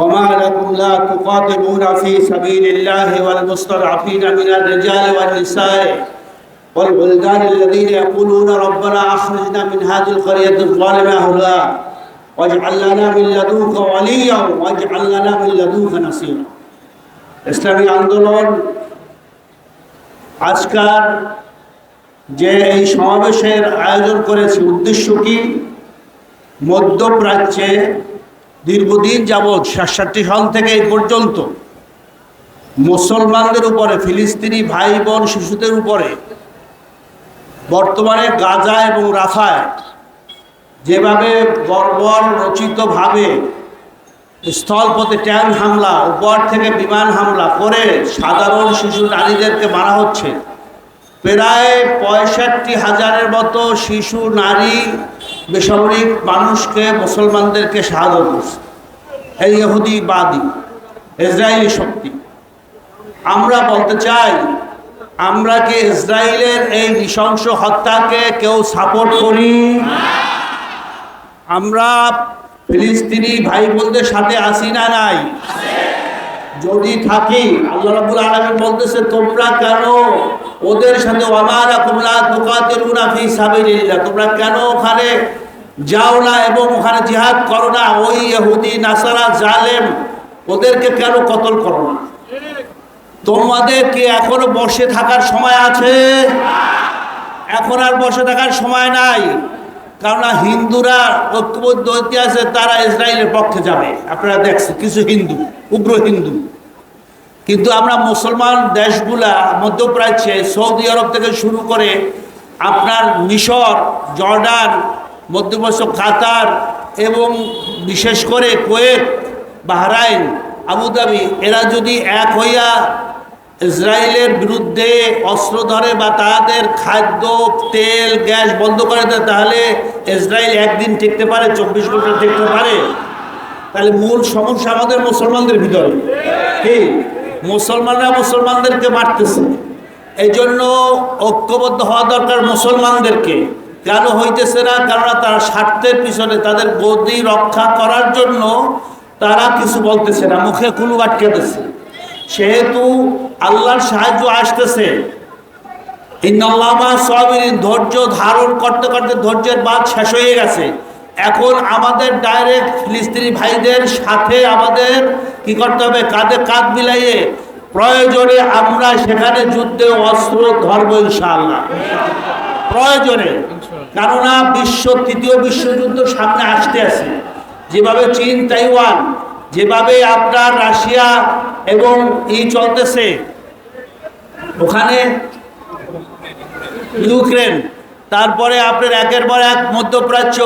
وما لكم لا تقاتلون في سبيل الله والمستضعفين من الرجال والنساء والولدان الذين يقولون ربنا اخرجنا من هذه القريه الظالمه اهلها واجعل لنا من لدنك وليا واجعل لنا من لدنك نصيرا ইসলামী আন্দোলন আজকাল যে এই সমাবেশের আয়োজন করেছে উদ্দেশ্য কি মধ্যপ্রাচ্যে দীর্ঘদিন যাবৎ সাতষট্টি সাল থেকে এই পর্যন্ত মুসলমানদের উপরে, ফিলিস্তিনি ভাই বোন শিশুদের উপরে, বর্তমানে গাজা এবং রাফায় যেভাবে বর্বর রচিতভাবে স্থলপথে ট্যাঙ্ক হামলা, উপর থেকে বিমান হামলা করে সাধারণ শিশু নারীদেরকে মারা হচ্ছে, প্রায় পঁয়ষট্টি হাজারের মতো শিশু, নারী বেসামরিক মানুষকে মুসলমানদেরকে সাহায্য করছে। এই ইহুদি বাদী, ইসরায়েলি শক্তি। আমরা বলতে চাই, আমরা কি ইসরায়েলের এই নৃশংস হত্যাকে কেউ সাপোর্ট করি? আমরা ফিলিস্তিনি ভাই বোনদের সাথে আসি না নাই? যদি থাকি, আল্লাহ রাবুল আলমী বলতেছে, তোমরা কেন ওদের সাথে আমারা কুমলা তোকাতের মুনাফি সাবিলিল্লাহ? তোমরা কেন ওখানে যাও না এবং ওখানে জিহাদ করো না? ওই ইহুদি, নাসারা, জালেম, ওদেরকে কেন কতল করো না? তোমাদের কি এখনও বসে থাকার সময় আছে? এখন আর বসে থাকার সময় নাই। কারণ হিন্দুরা ঐক্যবদ্ধ ইতিহাসে তারা ইসরায়েলের পক্ষে যাবে। আপনারা দেখছেন, কিছু হিন্দু, উগ্র হিন্দু। কিন্তু আমরা মুসলমান দেশগুলা, মধ্যপ্রাচ্যে, সৌদি আরব থেকে শুরু করে আপনার মিশর, জর্ডান, মধ্যপ্রাচ্য, কাতার এবং বিশেষ করে কোয়েত, বাহরাইন, আবুধাবি, এরা যদি এক হইয়া ইসরায়েলের বিরুদ্ধে অস্ত্র ধরে বা তাদের খাদ্য, তেল, গ্যাস বন্ধ করে দেয়, তাহলে ইসরায়েল একদিন টিকতে পারে, চব্বিশ ঘণ্টা টিকতে পারে। তাহলে মূল সমস্যা আমাদের মুসলমানদের ভিতরে। কি? মুসলমানরা মুসলমানদেরকে মারতেছে। এই জন্য ঐক্যবদ্ধ হওয়া দরকার মুসলমানদেরকে। কেন হইতেছে না? কেননা তারা স্বার্থের পিছনে তাদের গদি রক্ষা করার জন্য তারা কিছু বলতেছে না। মুখে কুলু আটকেতেছে সেহেতু আল্লাহর সাহায্য আসতেছে। ইন্নআল্লামা সবিন ধৈর্য ধারণ করতে করতে ধৈর্যের বাদ শেষ হয়ে গেছে। এখন আমাদের ডাইরেক্ট ফিলিস্তিনি ভাইদের সাথে আমাদের কি করতে হবে? কাঁধে কাঁধ মিলাইয়ে প্রয়োজনে আমরা সেখানে যুদ্ধে অস্ত্র ধরবো ইনশাআল্লাহ। প্রয়োজনে। কেননা বিশ্ব, তৃতীয় বিশ্বযুদ্ধ সামনে আসতে আছে। যেভাবে চীন, তাইওয়ান, যেভাবে আপনার রাশিয়া এবং ই চলতেছে, ওখানে ইউক্রেন, তারপরে আপনার একের পর এক মধ্যপ্রাচ্য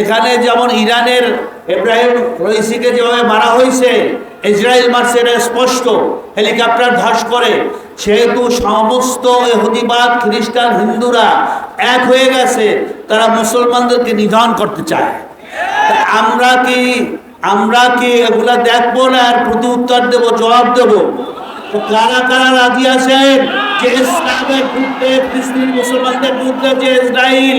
এখানে যেমন ইরানের এব্রাহিম রইসিকে যেভাবে মারা হয়েছে, ইসরায়েল মারছে এটা স্পষ্ট। হেলিকপ্টার ধস করে। সেহেতু সমস্ত এহুদিবাদ খ্রিস্টান, হিন্দুরা এক হয়ে গেছে, তারা মুসলমানদেরকে নিধন করতে চায়। আমরা কি আমরা কি এগুলা দেখব না আর প্রতি উত্তর দেবো, জবাব দেবো? কারা কারা রাজি আছেন? যে ইসলামের বিরুদ্ধে মুসলমানদের বিরুদ্ধে যে ইসরায়েল